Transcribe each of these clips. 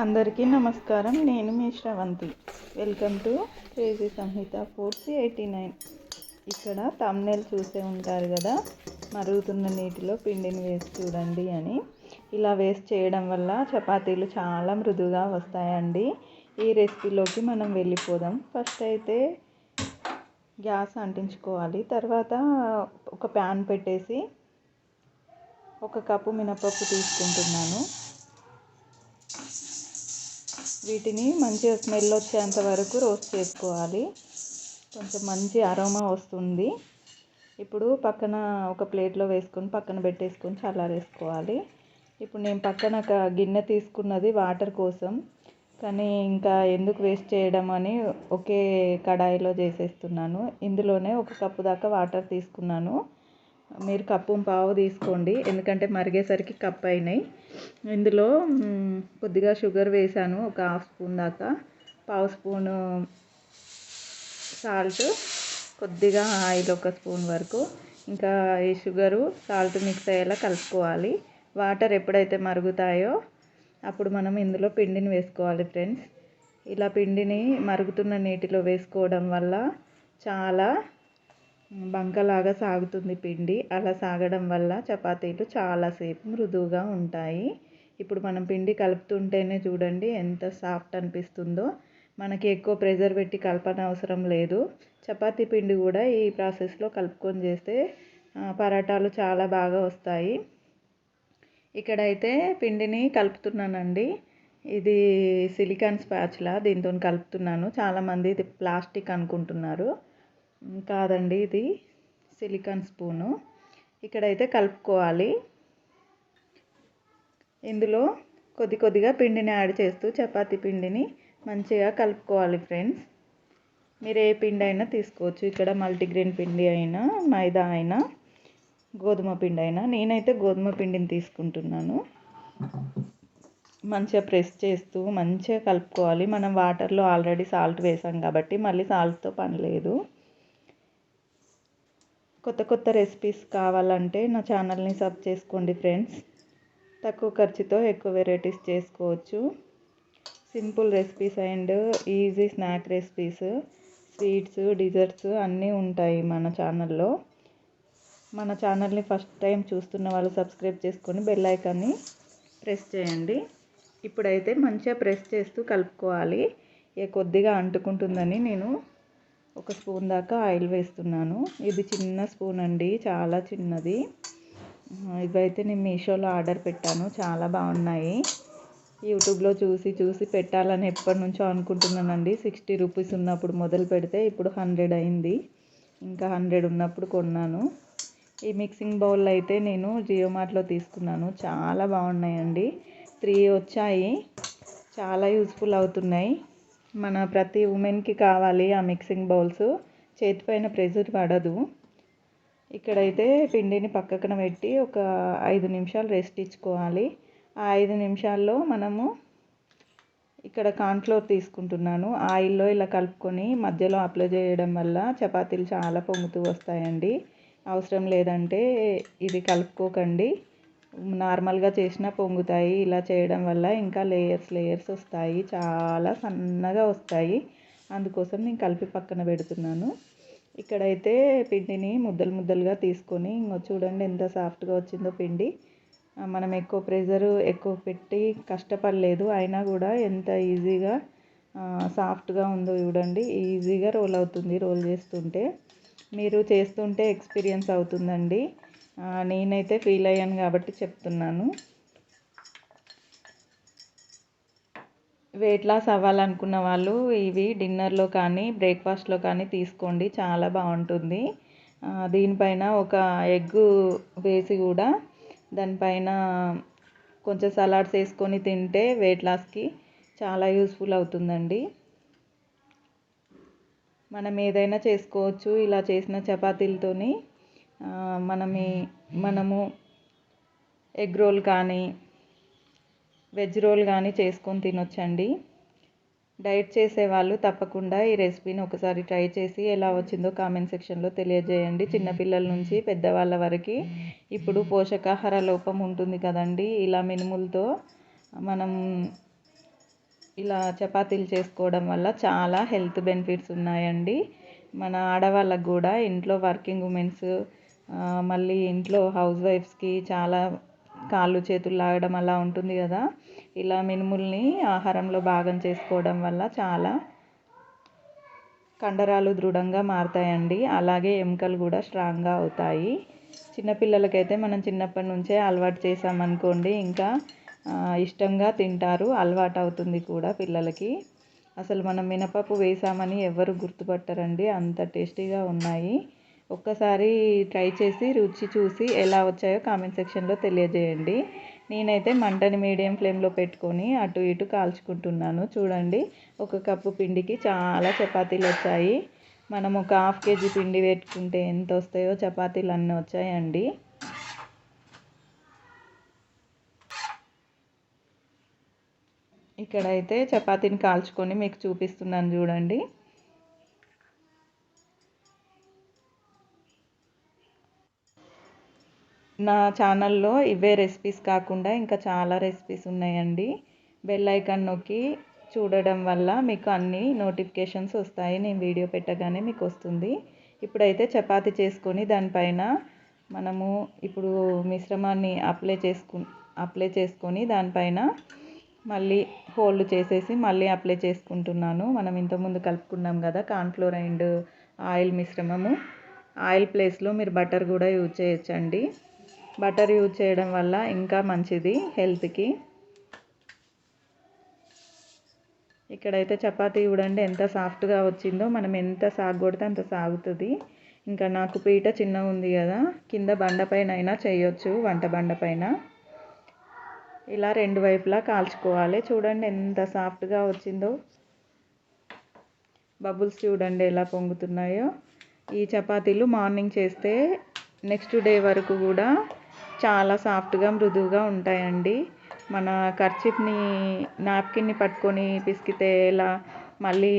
అందరికీ నమస్కారం. నేను మీ Sravanthi. Welcome to crazy Samhita force eighty nine ఇక్కడ తమ్నెల్ చూసే ఉంటారు కదా మరుగుతున్న నీటిలో పిండిని వేసి చూడండి అని. ఇలా వేస్ట్ చేయడం వల్ల చపాతీలు చాలా మృదుగా వస్తాయండి. ఈ రెసిపీలోకి మనం వెళ్ళిపోదాం. ఫస్ట్ అయితే గ్యాస్ అంటించుకోవాలి. తర్వాత ఒక ప్యాన్ పెట్టేసి ఒక కప్పు మినపప్పు తీసుకుంటున్నాను. వీటిని మంచిగా స్మెల్ వచ్చేంత వరకు రోస్ట్ చేసుకోవాలి. కొంచెం మంచి అరోమా వస్తుంది. ఇప్పుడు పక్కన ఒక ప్లేట్లో వేసుకొని పక్కన పెట్టేసుకొని చల్లారేసుకోవాలి. ఇప్పుడు నేను పక్కన ఒక గిన్నె తీసుకున్నది వాటర్ కోసం. కానీ ఇంకా ఎందుకు వేస్ట్ చేయడం అని ఒకే కడాయిలో చేసేస్తున్నాను. ఇందులోనే ఒక కప్పు దాకా వాటర్ తీసుకున్నాను. మీరు కప్పు పావు తీసుకోండి. ఎందుకంటే మరిగేసరికి కప్ అయినాయి. ఇందులో కొద్దిగా షుగర్ వేసాను. ఒక హాఫ్ స్పూన్ దాకా. పావు స్పూను సాల్ట్. కొద్దిగా ఆయిల్ ఒక స్పూన్ వరకు. ఇంకా ఈ షుగరు సాల్ట్ మిక్స్ అయ్యేలా కలుపుకోవాలి. వాటర్ ఎప్పుడైతే మరుగుతాయో అప్పుడు మనం ఇందులో పిండిని వేసుకోవాలి ఫ్రెండ్స్. ఇలా పిండిని మరుగుతున్న నీటిలో వేసుకోవడం వల్ల చాలా బంకలాగా సాగుతుంది పిండి. అలా సాగడం వల్ల చపాతీలు చాలాసేపు మృదువుగా ఉంటాయి. ఇప్పుడు మనం పిండి కలుపుతుంటేనే చూడండి ఎంత సాఫ్ట్ అనిపిస్తుందో. మనకి ఎక్కువ ప్రెజర్ పెట్టి కలపన అవసరం లేదు. చపాతీ పిండి కూడా ఈ ప్రాసెస్లో కలుపుకొని చేస్తే పరాటాలు చాలా బాగా వస్తాయి. ఇక్కడైతే పిండిని కలుపుతున్నానండి. ఇది సిలికాన్ స్పాచ్లా దీంతో కలుపుతున్నాను. చాలామంది ఇది ప్లాస్టిక్ అనుకుంటున్నారు. కాదండి ఇది సిలికాన్ స్పూను. ఇక్కడైతే కలుపుకోవాలి. ఇందులో కొద్ది కొద్దిగా పిండిని యాడ్ చేస్తూ చపాతి పిండిని మంచిగా కలుపుకోవాలి ఫ్రెండ్స్. మీరు ఏ పిండి అయినా తీసుకోవచ్చు. ఇక్కడ మల్టీగ్రెయిన్ పిండి అయినా మైదా అయినా గోధుమ పిండి అయినా. నేనైతే గోధుమ పిండిని తీసుకుంటున్నాను. మంచిగా ప్రెస్ చేస్తూ మంచిగా కలుపుకోవాలి. మనం వాటర్లో ఆల్రెడీ సాల్ట్ వేసాం కాబట్టి మళ్ళీ సాల్ట్తో పని లేదు. కొత్త కొత్త రెసిపీస్ కావాలంటే నా ఛానల్ని సబ్ చేసుకోండి ఫ్రెండ్స్ తక్కువ ఖర్చుతో ఎక్కువ వెరైటీస్ చేసుకోవచ్చు. Simple recipes and easy snack recipes sweets desserts అన్నీ ఉంటాయి మన ఛానల్లో మన ఛానల్ని ఫస్ట్ టైం చూస్తున్న వాళ్ళు సబ్స్క్రైబ్ చేసుకొని బెల్ ఐకాన్ని ప్రెస్ చేయండి. ఇప్పుడైతే మంచిగా ప్రెస్ చేస్తూ కలుపుకోవాలి. కొద్దిగా అంటుకుంటుందని నేను ఒక స్పూన్ దాకా ఆయిల్ వేస్తున్నాను. ఇది చిన్న స్పూన్ అండి చాలా చిన్నది. ఇవైతే నేను మీషోలో ఆర్డర్ పెట్టాను చాలా బాగున్నాయి. యూట్యూబ్లో చూసి చూసి పెట్టాలని ఎప్పటి నుంచో అనుకుంటున్నానండి. సిక్స్టీ రూపీస్ ఉన్నప్పుడు మొదలు పెడితే ఇప్పుడు హండ్రెడ్ అయింది. ఇంకా హండ్రెడ్ ఉన్నప్పుడు కొన్నాను. ఈ మిక్సింగ్ బౌల్ అయితే నేను జియో మార్ట్లో తీసుకున్నాను. చాలా బాగున్నాయండి. త్రీ వచ్చాయి. చాలా యూస్ఫుల్ అవుతున్నాయి. మన ప్రతి ఉమెన్కి కావాలి ఆ మిక్సింగ్ బౌల్స్. చేతిపైన ప్రెజర్ పడదు. ఇక్కడైతే పిండిని పక్కన పెట్టి ఒక ఐదు నిమిషాలు రెస్ట్ ఇచ్చుకోవాలి. ఆ ఐదు నిమిషాల్లో మనము ఇక్కడ కార్న్ఫ్లోర్ తీసుకుంటున్నాను. ఆయిల్లో ఇలా కలుపుకొని మధ్యలో అప్లై చేయడం వల్ల చపాతీలు చాలా పొంగుతూ వస్తాయండి. అవసరం లేదంటే ఇది కలుపుకోకండి. నార్మల్గా చేసినా పొంగుతాయి. ఇలా చేయడం వల్ల ఇంకా లేయర్స్ లేయర్స్ వస్తాయి. చాలా సన్నగా వస్తాయి. అందుకోసం నేను కలిపి పక్కన పెడుతున్నాను. ఇక్కడైతే పిండిని ముద్దలు ముద్దలుగా తీసుకొని ఇంకో చూడండి ఎంత సాఫ్ట్గా వచ్చిందో పిండి. మనం ఎక్కువ ప్రెజర్ ఎక్కువ పెట్టి కష్టపడలేదు. అయినా కూడా ఎంత ఈజీగా సాఫ్ట్గా ఉందో చూడండి. ఈజీగా రోల్ అవుతుంది రోల్ చేస్తుంటే. మీరు చేస్తుంటే ఎక్స్పీరియన్స్ అవుతుందండి. నేనైతే ఫీల్ అయ్యాను కాబట్టి చెప్తున్నాను. వెయిట్ లాస్ అవ్వాలనుకున్న వాళ్ళు ఇవి డిన్నర్లో కానీ బ్రేక్ఫాస్ట్లో కానీ తీసుకోండి. చాలా బాగుంటుంది. దీనిపైన ఒక ఎగ్ వేసి కూడా దానిపైన కొంచెం సలాడ్స్ వేసుకొని తింటే వెయిట్ లాస్కి చాలా యూస్ఫుల్ అవుతుందండి. మనం ఏదైనా చేసుకోవచ్చు. ఇలా చేసిన చపాతీలతోని మనమి మనము ఎగ్ రోల్ కానీ వెజ్ రోల్ కానీ చేసుకొని తినొచ్చండి. డైట్ చేసేవాళ్ళు తప్పకుండా ఈ రెసిపీని ఒకసారి ట్రై చేసి ఎలా వచ్చిందో కామెంట్ సెక్షన్లో తెలియజేయండి. చిన్నపిల్లల నుంచి పెద్దవాళ్ళ వరకు ఇప్పుడు పోషకాహార లోపం ఉంటుంది కదండి. ఇలా మినుములతో మనం ఇలా చపాతీలు చేసుకోవడం వల్ల చాలా హెల్త్ బెనిఫిట్స్ ఉన్నాయండి. మన ఆడవాళ్ళకు కూడా ఇంట్లో వర్కింగ్ ఉమెన్స్ మళ్ళీ ఇంట్లో హౌస్ వైఫ్స్కి చాలా కాళ్ళు చేతులు లాగడం అలా ఉంటుంది కదా. ఇలా మినుముల్ని ఆహారంలో భాగం చేసుకోవడం వల్ల చాలా కండరాలు దృఢంగా మారుతాయండి. అలాగే ఎముకలు కూడా స్ట్రాంగ్గా అవుతాయి. చిన్నపిల్లలకైతే మనం చిన్నప్పటి నుంచే అలవాటు చేసామనుకోండి ఇంకా ఇష్టంగా తింటారు అలవాటు అవుతుంది కూడా పిల్లలకి. అసలు మనం మినపప్పు వేసామని ఎవరు గుర్తుపట్టరండి? అంత టేస్టీగా ఉన్నాయి. ఒక్కసారి ట్రై చేసి రుచి చూసి ఎలా వచ్చాయో కామెంట్ సెక్షన్లో తెలియజేయండి. నేనైతే మంటని మీడియం ఫ్లేమ్లో పెట్టుకొని అటు ఇటు కాల్చుకుంటున్నాను. చూడండి ఒక కప్పు పిండికి చాలా చపాతీలు వచ్చాయి. మనం ఒక హాఫ్ కేజీ పిండి పెట్టుకుంటే ఎంత వస్తాయో చపాతీలు అన్నీ వచ్చాయండి. ఇక్కడైతే చపాతీని కాల్చుకొని మీకు చూపిస్తున్నాను చూడండి. నా ఛానల్లో ఇవే రెసిపీస్ కాకుండా ఇంకా చాలా రెసిపీస్ ఉన్నాయండి. బెల్ ఐకాన్ నొక్కి చూడడం వల్ల మీకు అన్ని నోటిఫికేషన్స్ వస్తాయి. నేను వీడియో పెట్టగానే మీకు వస్తుంది. ఇప్పుడైతే చపాతి చేసుకొని దానిపైన మనము ఇప్పుడు మిశ్రమాన్ని అప్లై చేసుకు అప్లై చేసుకొని దానిపైన మళ్ళీ హోల్డ్ చేసేసి మళ్ళీ అప్లై చేసుకుంటున్నాను. మనం ఇంతకుముందు కలుపుకున్నాం కదా కార్న్ఫ్లోర్ అండ్ ఆయిల్ మిశ్రమము. ఆయిల్ ప్లేస్లో మీరు బటర్ కూడా యూజ్ చేయొచ్చండి. బటర్ యూజ్ చేయడం వల్ల ఇంకా మంచిది హెల్త్కి. ఇక్కడైతే చపాతీ చూడండి ఎంత సాఫ్ట్గా వచ్చిందో. మనం ఎంత సాగొడితే అంత సాగుతుంది. ఇంకా నాకు పీట చిన్నగా ఉంది కదా కింద బండపైన అయినా చేయొచ్చు వంట బండపైన ఇలా రెండు వైపులా కాల్చుకోవాలి. చూడండి ఎంత సాఫ్ట్గా వచ్చిందో. బబుల్స్ చూడండి ఎలా పొంగుతున్నాయో. ఈ చపాతీలు మార్నింగ్ చేస్తే నెక్స్ట్ డే వరకు కూడా చాలా సాఫ్ట్గా మృదువుగా ఉంటాయండి. మన కర్చీఫ్ని నాప్కిన్ని పట్టుకొని పిసికితే ఎలా మళ్ళీ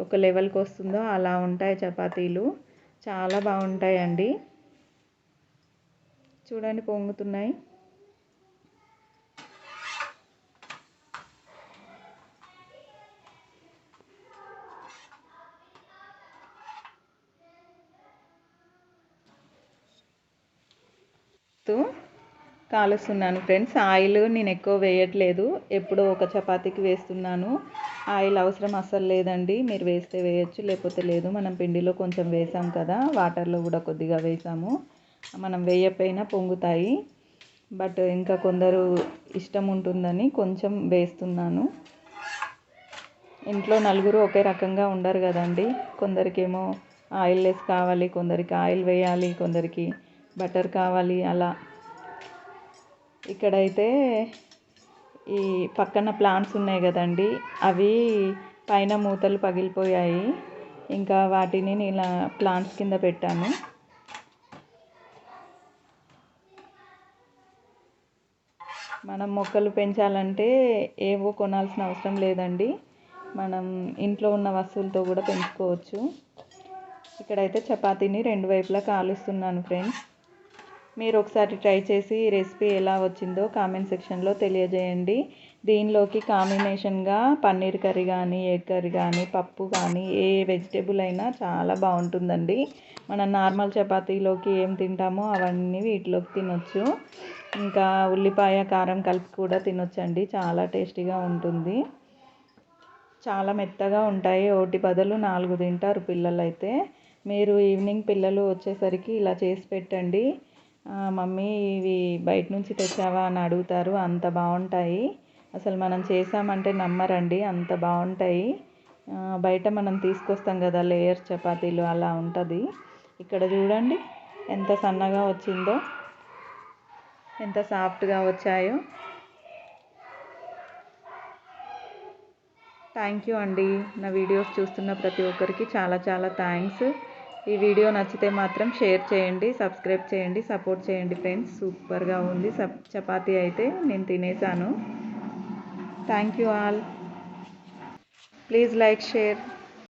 ఒక లెవెల్కి వస్తుందో అలా ఉంటాయి చపాతీలు. చాలా బాగుంటాయండి. చూడండి పొంగుతున్నాయి. కాలుస్తున్నాను. ఫ్రెండ్స్ ఆయిల్ నేను ఎక్కువ వేయట్లేదు. ఎప్పుడో ఒక చపాతీకి వేస్తున్నాను. ఆయిల్ అవసరం అస్సలు లేదండి. మీరు వేస్తే వేయచ్చు లేకపోతే లేదు. మనం పిండిలో కొంచెం వేసాం కదా వాటర్లో కూడా కొద్దిగా వేసాము. మనం వేయకపోయినా పొంగుతాయి. బట్ ఇంకా కొందరు ఇష్టం ఉంటుందని కొంచెం వేస్తున్నాను. ఇంట్లో నలుగురు ఒకే రకంగా ఉండరు కదండి. కొందరికేమో ఆయిల్ లెస్ కావాలి కొందరికి ఆయిల్ వేయాలి కొందరికి బటర్ కావాలి అలా. ఇక్కడైతే ఈ పక్కన ప్లాంట్స్ ఉన్నాయి కదండి. అవి పైన మూతలు పగిలిపోయాయి. ఇంకా వాటిని నేను ప్లాంట్స్ కింద పెట్టాను. మనం మొక్కలు పెంచాలంటే ఏవో కొనాల్సిన అవసరం లేదండి. మనం ఇంట్లో ఉన్న వస్తువులతో కూడా పెంచుకోవచ్చు. ఇక్కడైతే చపాతీని రెండు వైపులా కాలుస్తున్నాను ఫ్రెండ్స్. మీరు ఒకసారి ట్రై చేసి ఈ రెసిపీ ఎలా వచ్చిందో కామెంట్ సెక్షన్లో తెలియజేయండి. దీనిలోకి కాంబినేషన్గా పన్నీర్ కర్రీ కానీ ఎగ్ కర్రీ కానీ పప్పు కానీ ఏ వెజిటేబుల్ అయినా చాలా బాగుంటుందండి. మనం నార్మల్ చపాతీలోకి ఏం తింటామో అవన్నీ వీటిలోకి తినొచ్చు. ఇంకా ఉల్లిపాయ కారం కలిపి కూడా తినొచ్చండి. చాలా టేస్టీగా ఉంటుంది. చాలా మెత్తగా ఉంటాయి. ఒకటి బదులు నాలుగు తింటారు పిల్లలు అయితే మీరు ఈవినింగ్ పిల్లలు వచ్చేసరికి ఇలా చేసి పెట్టండి. మమ్మీ ఇవి బయట నుంచి తెచ్చావా అని అడుగుతారు. అంత బాగుంటాయి. అసలు మనం చేసామంటే నమ్మరండి. అంత బాగుంటాయి. బయట మనం తీసుకొస్తాం కదా లేయర్ చపాతీలు అలా ఉంటుంది. ఇక్కడ చూడండి ఎంత సన్నగా వచ్చిందో ఎంత సాఫ్ట్గా వచ్చాయో. థ్యాంక్ యూ అండి. నా వీడియోస్ చూస్తున్న ప్రతి ఒక్కరికి చాలా చాలా థ్యాంక్స్. ఈ వీడియో నచ్చితే మాత్రం షేర్ చేయండి సబ్స్క్రైబ్ చేయండి సపోర్ట్ చేయండి ఫ్రెండ్స్. సూపర్గా ఉంది. చపాతీ అయితే నేను తినేసాను. Thank you all. Please like share.